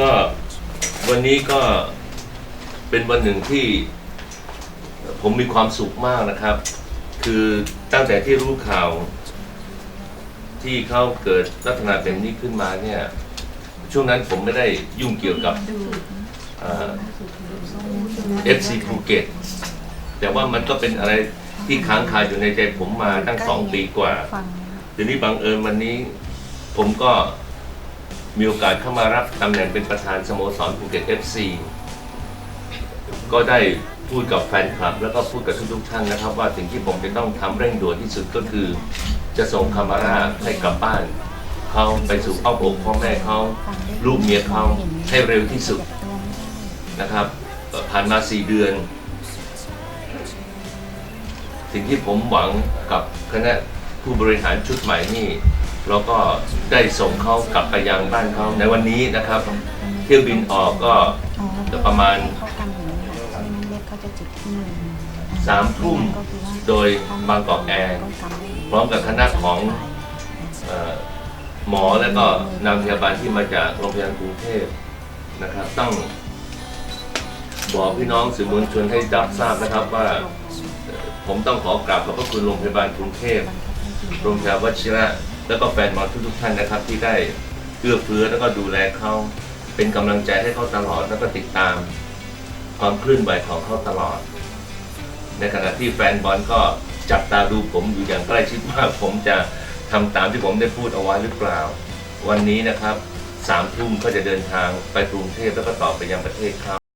ก็วันนี้ก็เป็นวันหนึ่งที่ผมมีความสุขมากนะครับ คือตั้งแต่ที่รู้ข่าว ที่เขาเกิดลักษณะแบบนี้ขึ้นมาเนี่ย ช่วงนั้นผมไม่ได้ยุ่งเกี่ยวกับเอ่อ FC ภูเก็ตแต่ว่ามันก็เป็นอะไรที่ค้างคาอยู่ในใจผมมาตั้งสองปีกว่าฟังทีนี้บังเอิญวันนี้ผมก็ มีโอกาสเข้ามารับตำแหน่งเป็นประธานสโมสรภูเก็ต FC ก็ได้พูดกับแฟนคลับ แล้วก็พูดกับทุกๆท่านนะครับ ว่าสิ่งที่ผมจะต้องทำเร่งด่วนที่สุดก็คือ จะส่งคามาร่าให้กลับบ้านเขาไปสู่อ้อมอกพ่อแม่เขาลูกเมียเขาให้เร็วที่สุดนะครับ ผ่านมาสี่เดือน สิ่งที่ผมหวังกับคณะผู้บริหารชุดใหม่นี่ เราก็ได้ส่งเขากลับไปยังบ้านเขาในวันนี้นะครับเที่ยวบินออกก็จะประมาณเขาทำอย่างนี้ค่ะเล็กเขาจะจุดที่มือสามทุ่มโดยบางกอกแอร์พร้อมกับคณะของเอ่อหมอและก็นางพยาบาลที่มาจากโรงพยาบาลกรุงเทพนะครับ ต้องบอกพี่น้องสื่อมวลชนให้รับทราบนะครับว่าเอ่อผมต้องขอกราบขอบพระคุณโรงพยาบาลกรุงเทพโรงพยาบาลวชิระ แล้วก็แฟนบอลทุกๆท่านนะครับ ที่ได้เอื้อเฟื้อแล้วก็ดูแลเขาเป็นกำลังใจให้เขาตลอดแล้วก็ติดตาม ความเคลื่อนไหวของเขาตลอด ในขณะที่แฟนบอลก็จับตาดูผมอยู่อย่างใกล้ชิดว่าผมจะทำตามที่ผมได้พูดเอาไว้หรือเปล่า วันนี้นะครับสามทุ่มก็จะเดินทางไปกรุงเทพแล้วก็ต่อไปยังประเทศเขา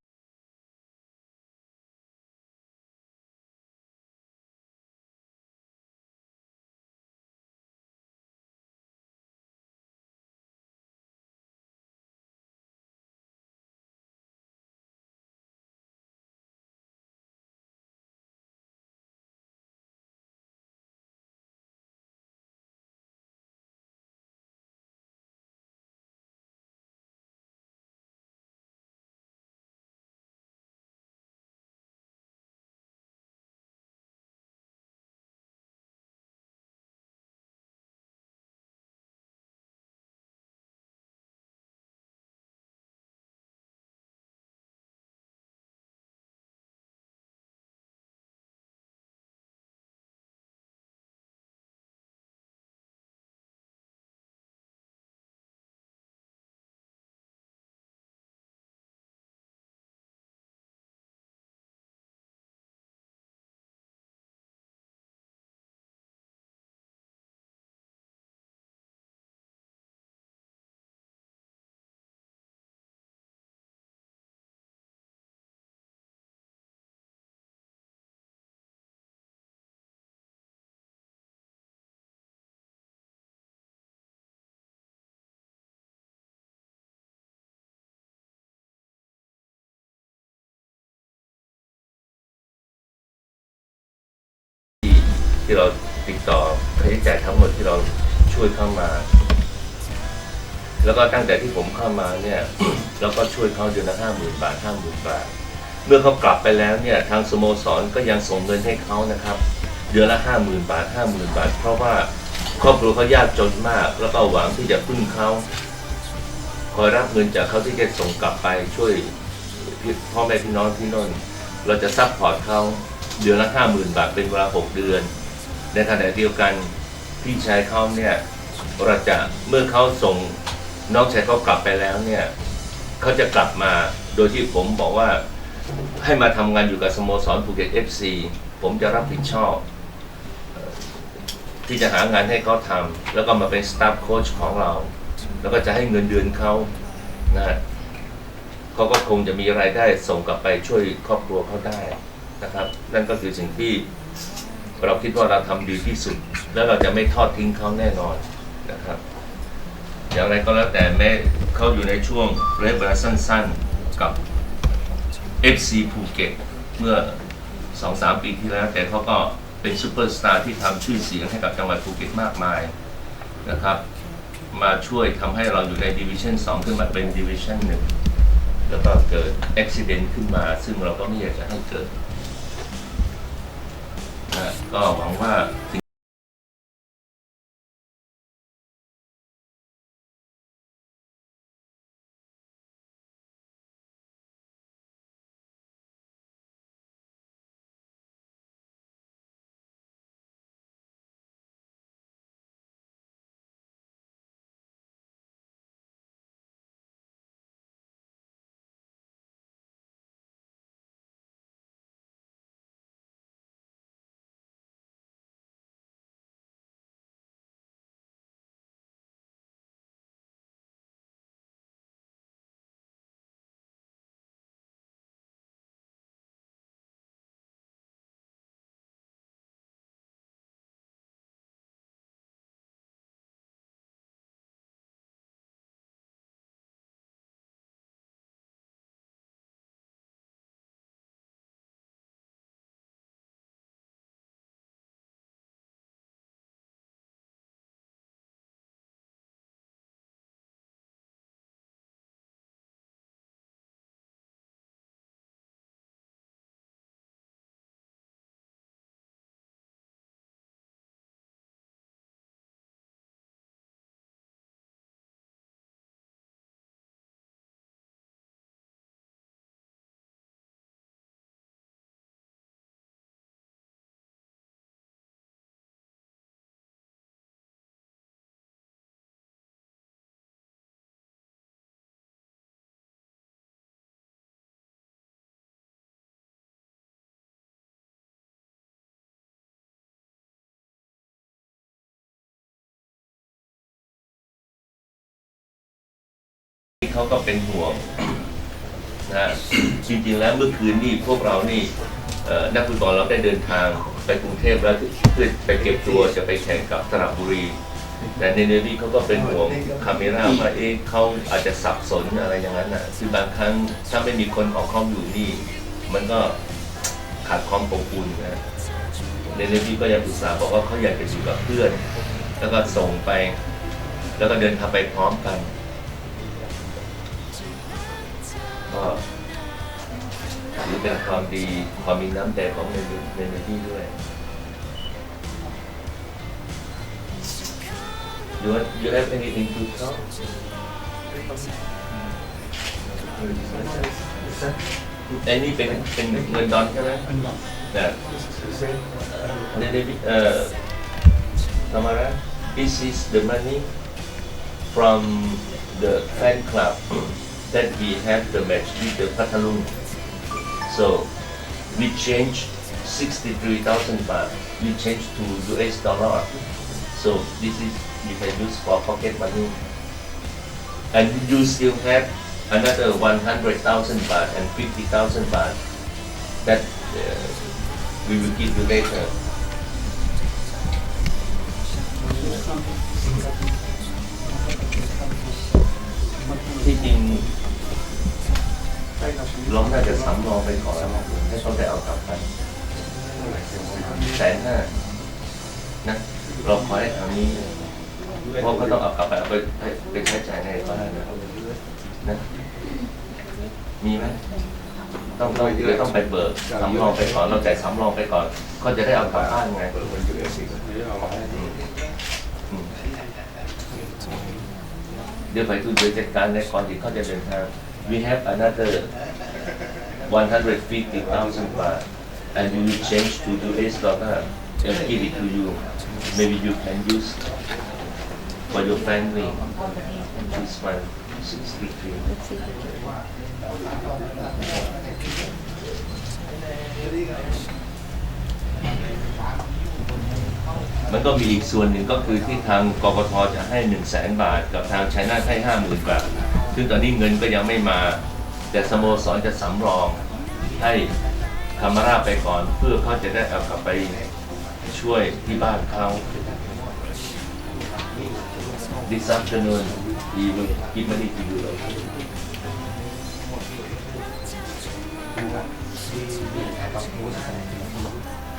ที่เราติดต่อค่าใช้จ่ายทั้งหมดที่เราช่วยเข้ามา แล้วก็ตั้งแต่ที่ผมเข้ามาเนี่ย เราก็ช่วยเขาเดือนละห้าหมื่นบาทห้าหมื่นบาท เมื่อเขากลับไปแล้วเนี่ย ทางสโมสรก็ยังส่งเงินให้เขานะครับ เดือนละห้าหมื่นบาทห้าหมื่นบาท เพราะว่าครอบครัวเขายากจนมาก แล้วก็หวังที่จะพึ่งเขาคอยรับเงินจากเขาที่จะส่งกลับไปช่วยพ่อแม่พี่น้องที่โน่นเราจะซัพพอร์ตเขาเดือนละห้าหมื่นบาทเป็นเวลาหกเดือน ในขณะเดียวกันพี่ชายเขาเนี่ยเราจะเมื่อเขาส่งน้องชายเขากลับไปแล้วเนี่ยเขาจะกลับมาโดยที่ผมบอกว่าให้มาทำงานอยู่กับสโมสรภูเก็ต FC ผมจะรับผิดชอบ ที่จะหางานให้เขาทำแล้วก็มาเป็นสตาฟโค้ชของเรา แล้วก็จะให้เงินเดือนเขานะฮะเขาก็คงจะมีรายได้ส่งกลับไปช่วยครอบครัวเขาได้นะครับ นั่นก็คือสิ่งที่ เราคิดว่าเราทำดีที่สุด แล้วเราจะไม่ทอดทิ้งเขาแน่นอนนะครับ อย่างไรก็แล้วแต่แม้เขาอยู่ในช่วงระยะเวลาสั้นๆกับ FC ภูเก็ตเมื่อ 2-3 ปีที่แล้ว แต่เขาก็เป็นซูเปอร์สตาร์ที่ทำชื่อเสียงให้กับจังหวัดภูเก็ตมากมายนะครับ มาช่วยทำให้เราอยู่ในดิวิชั่น2 ขึ้นมาเป็นดิวิชั่น1แล้วก็เกิดอุบิเหตุขึ้นมา ซึ่งเราก็ไม่อยากจะให้เกิด นะก็หวังว่าสิ่ง เขาก็เป็นห่วงนะจริงๆแล้วเมื่อคืนนี่พวกเรานี่นักฟุตบอลเราได้เดินทางไปกรุงเทพแล้วเพื่อไปเก็บตัวจะไปแข่งกับสระบุรี แต่ในเนวี่เขาก็เป็นห่วงคาเมร่าว่าเอ๊ะเขาอาจจะสับสนอะไรอย่างนั้นน่ะคือบางครั้งถ้าไม่มีคนของเขาอยู่นี่ มันก็ขาดความอบอุ่นนะในเนวี่ก็ยังอุตส่าห์บอกว่าเขาอยากจะอยู่กับเพื่อน แล้วก็ส่งไป แล้วก็เดินทางไปพร้อมกัน ก็ถือเป็นความดีความมีน้ำใจของในในในที่ด้วย You want, you have anything to talk? ไอ้นี่เป็นเป็นเงินดอนใช่ไหมนะในในเอ่อ Tamara this is the money from the fan club that we have the match with the Patalung. So we changed 63,000 baht, we changed to US dollar. So this is you can use for pocket money. And you still have another 100,000 baht and 50,000 baht that uh, we will give you later. Taking เราน่าจะสำรองไปก่อนให้เขาได้เอากลับไปแสนห้านะเราขอให้ทางนี้เพราะเขาต้องเอากลับไปเอาไปไปใช้จ่ายในบ้านนะนะมีไหมต้องต้องเดี๋ยวต้องไปเบิกสำรองไปก่อนเราจ่ายสำรองไปก่อน ก็จะได้เอากลับบ้านไงอืมเดี๋ยวไปทุนเดี๋ยวจัดการในก่อนที่เขาจะเดินทาง we have another 150,000 baht and we will change to US dollar and give it to you maybe you can use for your family this one 63มันก็มีอีกส่วนหนึ่งก็คือที่ทางกกทจะให้ 1 0 0 0 0แสนบาท กับทางชัยนาทให้ห้าหมื่นบาท ซึ่งตอนนี้เงินก็ยังไม่มา แต่สโมสรจะสำรองให้คามาราไปก่อนเพื่อเขาจะได้เอากลับไปช่วยที่บ้านเขา This afternoon he will give money to you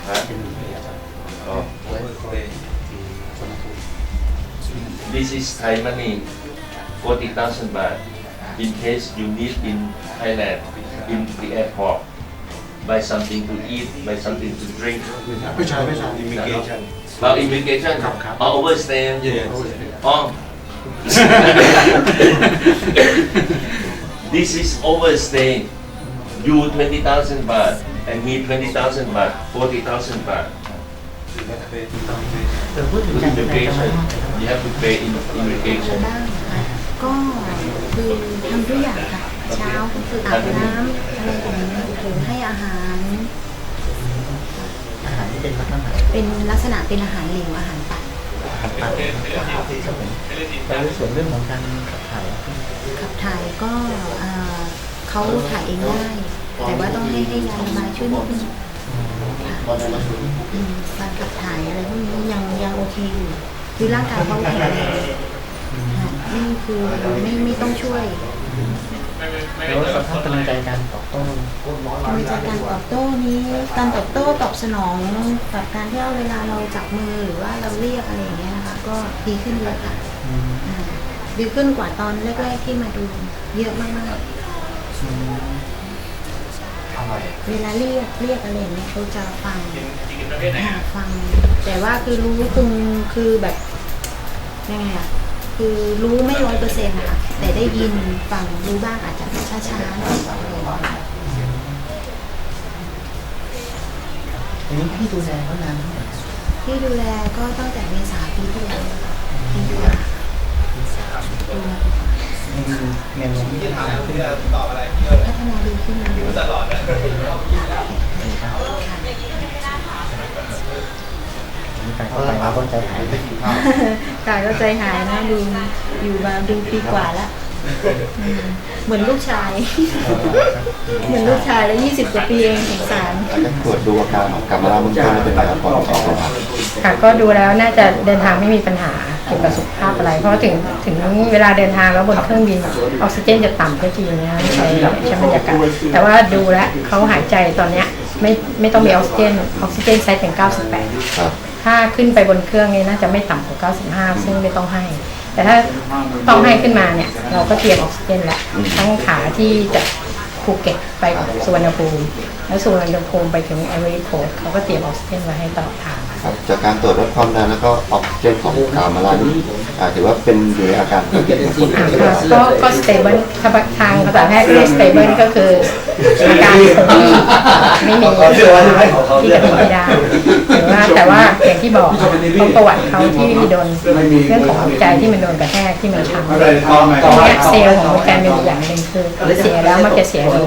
ฮะอ๋อ This is Thai money, 40,000 baht. In case you need in Thailand, in the airport, buy something to eat, buy something to drink. ไม่ใช่ไม่ใช่ Immigration. Oh, immigration. ครับครับ Oh, overstay. Oh. this is overstay. You 20,000 baht and me 20,000 baht, 40,000 baht. แต่พูดถึงการดูแลกันมา Immigration. You have to pay in อะไร immigration. ก็คือทำทุกอย่างค่ะ เช้าก็คืออาบน้ำอะไรอย่างนี้หรือให้อาหาร อาหารที่เป็นลักษณะเป็นลักษณะเป็นอาหารเหลวอาหารปัดอาหารปลาครับผมแล้วในส่วนเรื่องของการขับถ่ายขับถ่ายก็เขาถ่ายเองได้ แต่ว่าต้องให้ให้ยาระบายช่วยนิดนึงการขับถ่ายอะไรพวกนี้ยังยังโอเคอยู่คือร่างกายเขาแข็งแรงค่ะ นี่คือไม่ไม่ต้องช่วยแล้วสภาพกำลังใจการตอบโต้มีจากการตอบโต้นี้ การตอบโต้ตอบสนองกับการที่เวลาเราจับมือหรือว่าเราเรียกอะไรอย่างเงี้ยนะคะก็ดีขึ้นเยอะค่ะอืมอ่าดีขึ้นกว่าตอนแรกๆที่มาดูเยอะมากอืมๆเวลาเรียกเรียกอะไรอย่างเงี้ยเขาจะฟังอ่าฟัง แต่ว่าคือรู้คุงคือแบบยังไงอะ คือรู้ไม่ร้อยเปอร์เซ็นต์นะคะแต่ได้ยินฟังรู้บ้างอาจจะช้าๆหน่อยอะไรอย่างเงี้ยอันนี้พี่ดูแลเขานานเท่าไหร่ที่ดูแลก็ตั้งแต่เมษาปีที่แล้วที่ดูแลดูแลมีแนวโน้มที่จะพัฒนาขึ้นพัฒนาดีขึ้นตลอด มีการเข้าไปแล้วก็ใจหายไปกายก็ใจหายนะดูอยู่มาดูปีกว่าแล้วอืมเหมือนลูกชาย เหมือนลูกชายแล้วยี่สิบกว่าปีเองสงสารแล้วก็ตรวจดูอาการของกลับมาแล้วมันก็เป็นแบบก่อนออกมาค่ะก็ดูแล้วน่าจะเดินทางไม่มีปัญหาเกี่ยวกับสุขภาพอะไร เพราะถึงถึงเวลาเดินทางแล้วบนเครื่องบินออกซิเจนจะต่ำก็จริงนะใช้ใช้บรรยากาศแต่ว่าดูแล้วเขาหายใจตอนเนี้ยไม่ไม่ต้องมีออกซิเจนออกซิเจนใช้เป็น98ครับ ถ้าขึ้นไปบนเครื่องนี้น่าจะไม่ต่ำกว่า 95 ซึ่งไม่ต้องให้ แต่ถ้าต้องให้ขึ้นมาเนี่ย เราก็เตรียมออกซิเจนแล้วทั้งขาที่จะภูเก็ตไปสุวรรณภูมิ แล้วสุวรรณภูมิไปถึงไอวอรี่โคสต์เขาก็เตรียมออกซิเจนไว้ให้ตลอดทาง ครับจากการตรวจวัดความดันแล้วก็ออกซิเจนของกามาลานี่อ่าถือว่าเป็นอยู่ในอาการปกติของคนอ่าก็ก็สเตเบิลทางภาษาแพทย์เรียกสเตเบิลก็คืออาการที่ไม่มีที่จะเป็นไปได้หรือว่าแต่ว่าอย่างที่บอกเพราประวัติเขาที่โดนเรื่องของหัวใจที่มันโดนกระแทกที่มันช้ำตรงเนี้ยเซลล์ของหัวใจมีอยู่อย่างหนึ่งคือเสียแล้วมักจะเสียเร็ว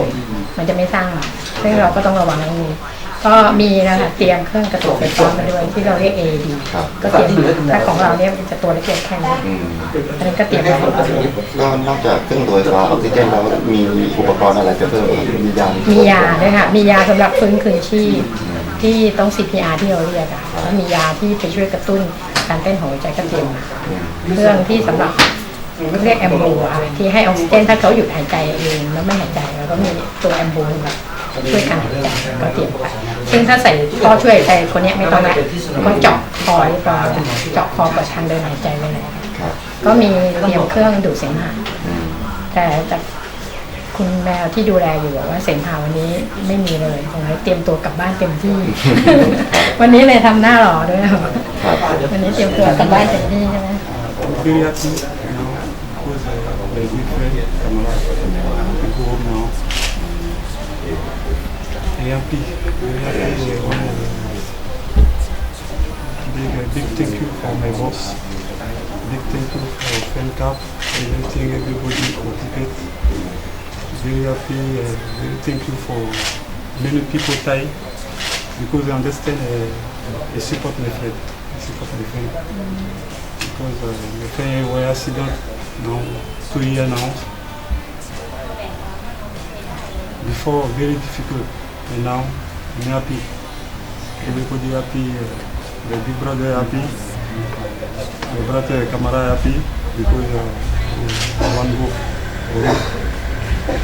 มันจะไม่สร้างใหม่ซึ่งเราก็ต้องระวังเรื่องนี้ ก็มีนะคะเตรียมเครื่องกระตุกไฟฟ้ามาด้วยที่เราเรียก AED ครับ ก็เตรียมมาถ้าของเราเนี่ยมันจะตัวเล็กๆแค่นี้อืมอันนั้นก็เตรียมไว้ก็นอกจากเครื่องตรวจไฟฟ้าออกซิเจนแล้วมีอุปกรณ์อะไรจะเพิ่มไหมมียามียาด้วยค่ะ มียาสำหรับฟื้นคืนชีพที่ต้อง CPR ที่เราเรียกอะแล้วมียาที่ไปช่วยกระตุ้นการเต้นของหัวใจก็เตรียมมาเครื่องที่สำหรับเรียกแอมบูอะที่ให้ออกซิเจนถ้าเขาหยุดหายใจเองแล้วไม่หายใจแล้วก็มีตัวแอมบูแบบ ช่วยการหายใจก็เตรียมไปซึ่งถ้าใส่ท่อช่วยหายใจคนเนี้ยไม่ต้องละก็เจาะคอเรียบร้อยเจาะคอเปิดทางเดินหายใจไว้แล้วครับก็มีเตรียมเครื่องดูดเสมหะอืมแต่จากคุณแมวที่ดูแลอยู่บอกว่าเสมหาวันนี้ไม่มีเลยคงเลยเตรียมตัวกลับบ้านเต็มที่ วันนี้เลยทำหน้าหล่อด้วยนะครับครับวันนี้เตรียมตัวกลับบ้านเต็มที่ใช่ไหม very happy now because uh, my good friend Kamala is home now. I happy, very happy. Big, big thank you for my boss. Big thank you for FENCAP, everything, everybody for ticket. Very happy, uh, very thank you for many people Thai because they understand uh, support my friend. They support my friend because uh, my friend was accident now two years now. Before very difficult, and now I'm happy. Everybody happy. Uh, the big brother happy. My brother Kamara happy because uh, uh, one go.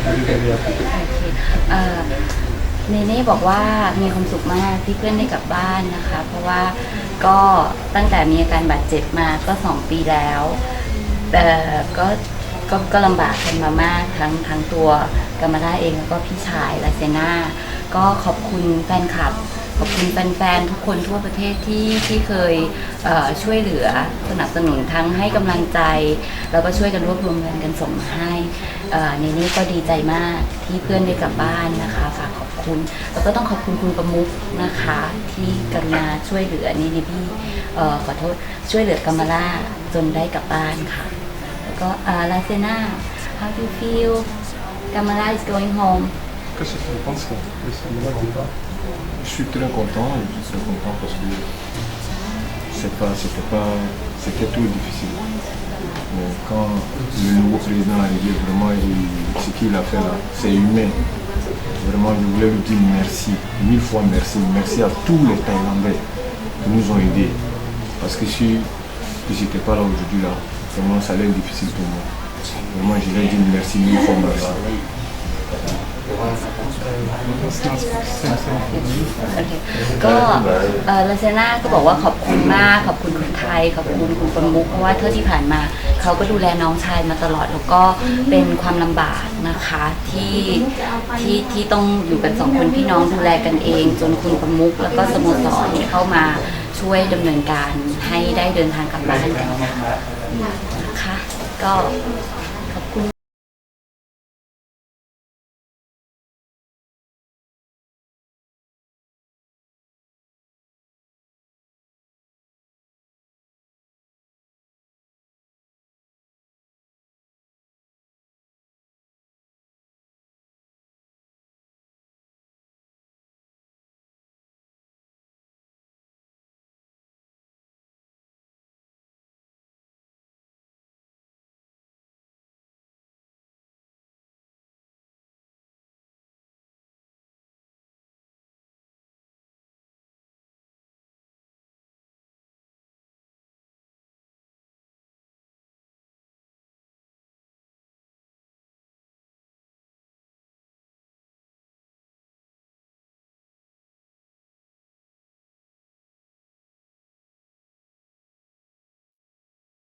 Very very happy. เอ่อเนเน่บอกว่ามีความสุขมากที่เพื่อนได้กลับบ้านนะคะ เพราะว่าก็ตั้งแต่มีอาการบาดเจ็บมาก็สองปีแล้วแต่ก็ก็ก็ลำบากกันมามากทั้งทั้งตัวกามาด้าเองแล้วก็พี่ชายลาเซนา ก็ขอบคุณแฟนคลับ ขอบคุณแฟนๆทุกคนทั่วประเทศที่ที่เคยเอ่อช่วยเหลือสนับสนุนทั้งให้กำลังใจ แล้วก็ช่วยกันรวบรวมเงินกันส่งมาให้เอ่อเนนี่ก็ดีใจมากที่เพื่อนได้กลับบ้านนะคะฝากขอบคุณ แล้วก็ต้องขอบคุณคุณประมุกนะคะ ที่กรุณาช่วยเหลือนี่นี่พี่เอ่อขอโทษช่วยเหลือกามาล่าจนได้กลับบ้านค่ะ แล้วก็ลาเซนา how do you feel กามาล่า is going home Je suis très content, je suis très content parce que c'était pas, c'était tout difficile. Mais quand le nouveau président est arrivé, vraiment, ce qu'il a fait là, c'est humain. Vraiment, je voulais lui dire merci, mille fois merci, merci à tous les Thaïlandais qui nous ont aidés. Parce que si je n'étais pas là aujourd'hui là, vraiment, ça allait être difficile pour moi. Vraiment, je vais dire merci mille fois merci. ก็เลาเซน่าก็บอกว่าขอบคุณมากขอบคุณคนไทย ขอบคุณคุณประมุกเพราะว่าเท่าที่ผ่านมาเขาก็ดูแลน้องชายมาตลอดแล้วก็เป็นความลำบากนะคะที่ที่ที่ต้องอยู่กันสองคนพี่น้องดูแลกันเอง จนคุณประมุกแล้วก็สโมสรเข้ามาช่วยดำเนินการให้ได้เดินทางกลับบ้านกันนะคะก็